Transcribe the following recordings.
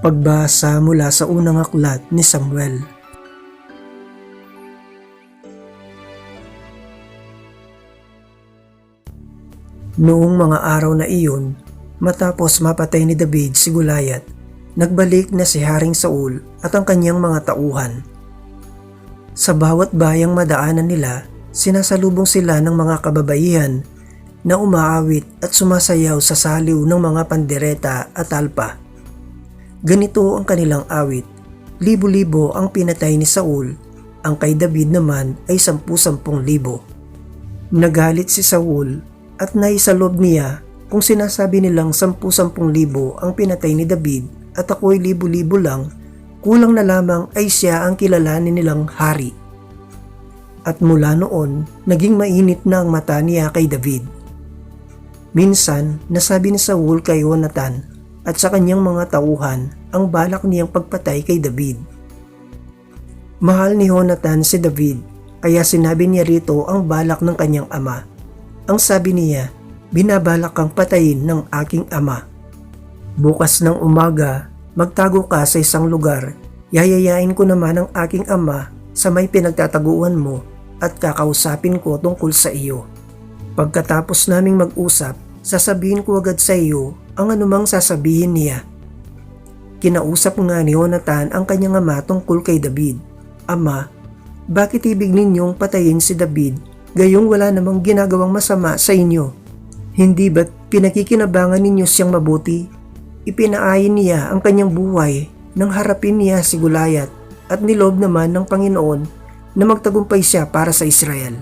Pagbasa mula sa unang aklat ni Samuel. Noong mga araw na iyon, matapos mapatay ni David si Goliath, nagbalik na si Haring Saul at ang kanyang mga tauhan. Sa bawat bayang madaanan nila, sinasalubong sila ng mga kababaihan na umaawit at sumasayaw sa saliw ng mga pandereta at alpa. Ganito ang kanilang awit. Libo-libo ang pinatay ni Saul, ang kay David naman ay sampu-sampung libo. Nagalit si Saul at naisalob niya kung sinasabi nilang sampu-sampung libo ang pinatay ni David at ako'y libo-libo lang, kulang na lamang ay siya ang kilalanin nilang hari. At mula noon, naging mainit na ang mata niya kay David. Minsan, nasabi ni Saul kay Jonathan at sa kanyang mga tauhan ang balak niyang pagpatay kay David. Mahal ni Jonathan si David kaya sinabi niya rito ang balak ng kanyang ama. Ang sabi niya, binabalak kang patayin ng aking ama. Bukas ng umaga, magtago ka sa isang lugar. Yayayain ko naman ang aking ama sa may pinagtataguan mo at kakausapin ko tungkol sa iyo. Pagkatapos naming mag-usap, sasabihin ko agad sa iyo ang anumang sasabihin niya. Kinausap nga ni Jonathan ang kanyang ama tungkol kay David. Ama, bakit ibig ninyong patayin si David gayong wala namang ginagawang masama sa inyo? Hindi ba't pinakikinabangan ninyo siyang mabuti? Ipinaayin niya ang kanyang buhay nang harapin niya si Goliath at nilob naman ng Panginoon na magtagumpay siya para sa Israel.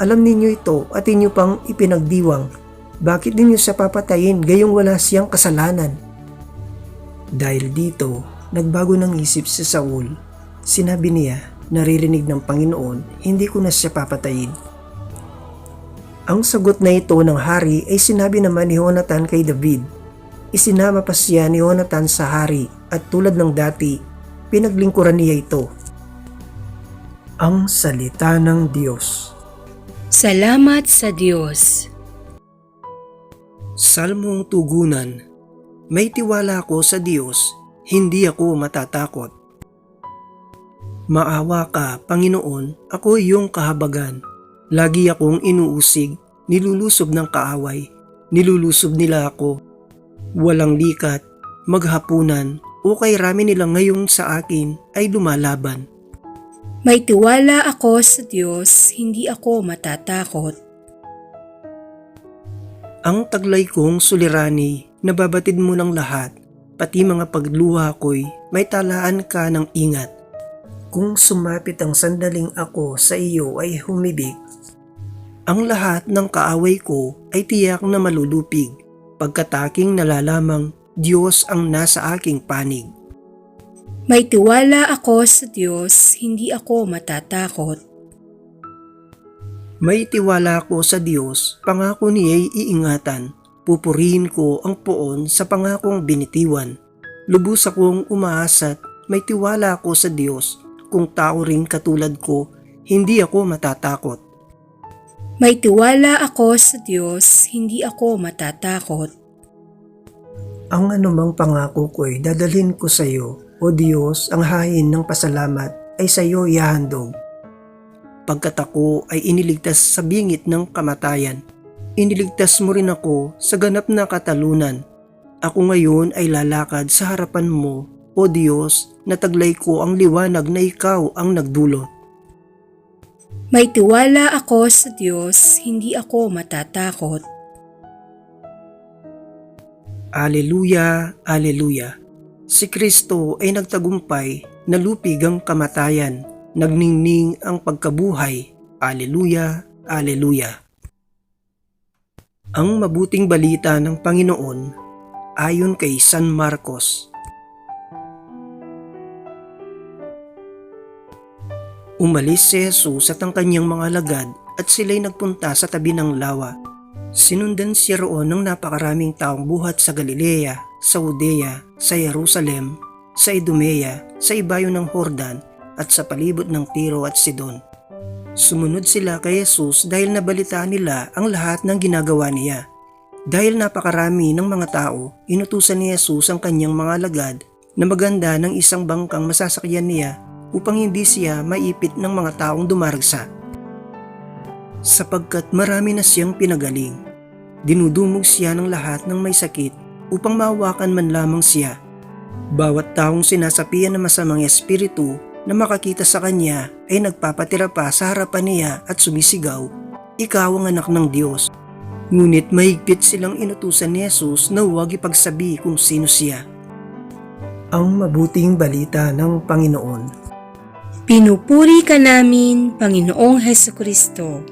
Alam ninyo ito at inyo pang ipinagdiwang. Bakit ninyo siya papatayin gayong wala siyang kasalanan? Dahil dito, nagbago ng isip si Saul. Sinabi niya, naririnig ng Panginoon, hindi ko na siya papatayin. Ang sagot na ito ng hari ay sinabi naman ni Jonathan kay David. Isinama pa siya ni Jonathan sa hari at tulad ng dati, pinaglingkuran niya ito. Ang Salita ng Diyos Salamat sa Diyos. Salmong Tugunan May tiwala ako sa Diyos, hindi ako matatakot. Maawa ka, Panginoon, ako iyong kahabagan. Lagi akong inuusig, nilulusob ng kaaway, nilulusob nila ako. Walang likat, maghapunan, o kay rami nila ngayon sa akin ay lumalaban. May tiwala ako sa Diyos, hindi ako matatakot. Ang taglay kong sulirani, nababatid mo ng lahat, pati mga pagluha ko'y may talaan ka ng ingat. Kung sumapit ang sandaling ako sa iyo ay humibig, ang lahat ng kaaway ko ay tiyak na malulupig, pagkataking nalalamang Diyos ang nasa aking panig. May tiwala ako sa Diyos, hindi ako matatakot. May tiwala ko sa Diyos, pangako niya'y iingatan. Pupurihin ko ang poon sa pangakong binitiwan. Lubos akong umaasat, may tiwala ako sa Diyos. Kung tao ring katulad ko, hindi ako matatakot. May tiwala ako sa Diyos, hindi ako matatakot. Ang anumang pangako ko'y dadalhin ko sa iyo, O Diyos, ang hain ng pasalamat ay sa iyo ihahandog. Pagkat ako ay iniligtas sa bingit ng kamatayan, iniligtas mo rin ako sa ganap na katalunan. Ako ngayon ay lalakad sa harapan mo, O Diyos, nataglay ko ang liwanag na ikaw ang nagdulot. May tiwala ako sa Diyos, hindi ako matatakot. Aleluya, Aleluya. Si Kristo ay nagtagumpay, nalupig ang kamatayan, nagningning ang pagkabuhay. Aleluya, Aleluya. Ang mabuting balita ng Panginoon ayon kay San Marcos. Umalis si Jesus at ang kanyang mga alagad at sila'y nagpunta sa tabi ng lawa. Sinundan siya roon ng napakaraming taong buhat sa Galilea, sa Judea, sa Jerusalem, sa Idumea, sa ibayo ng Hordan at sa palibot ng Tiro at Sidon. Sumunod sila kay Jesus dahil nabalitaan nila ang lahat ng ginagawa niya. Dahil napakarami ng mga tao, inutusan ni Jesus ang kanyang mga alagad na maganda ng isang bangkang masasakyan niya upang hindi siya maipit ng mga taong dumaragsa. Sapagkat marami na siyang pinagaling, dinudumog siya ng lahat ng may sakit upang mahawakan man lamang siya. Bawat taong sinasapian ng masamang espiritu na makakita sa kanya ay nagpapatira pa sa harapan niya at sumisigaw, Ikaw ang anak ng Diyos. Ngunit mahigpit silang inutusan ni Jesus na huwag ipagsabi kung sino siya. Ang mabuting balita ng Panginoon Pinupuri ka namin, Panginoong Heso Kristo.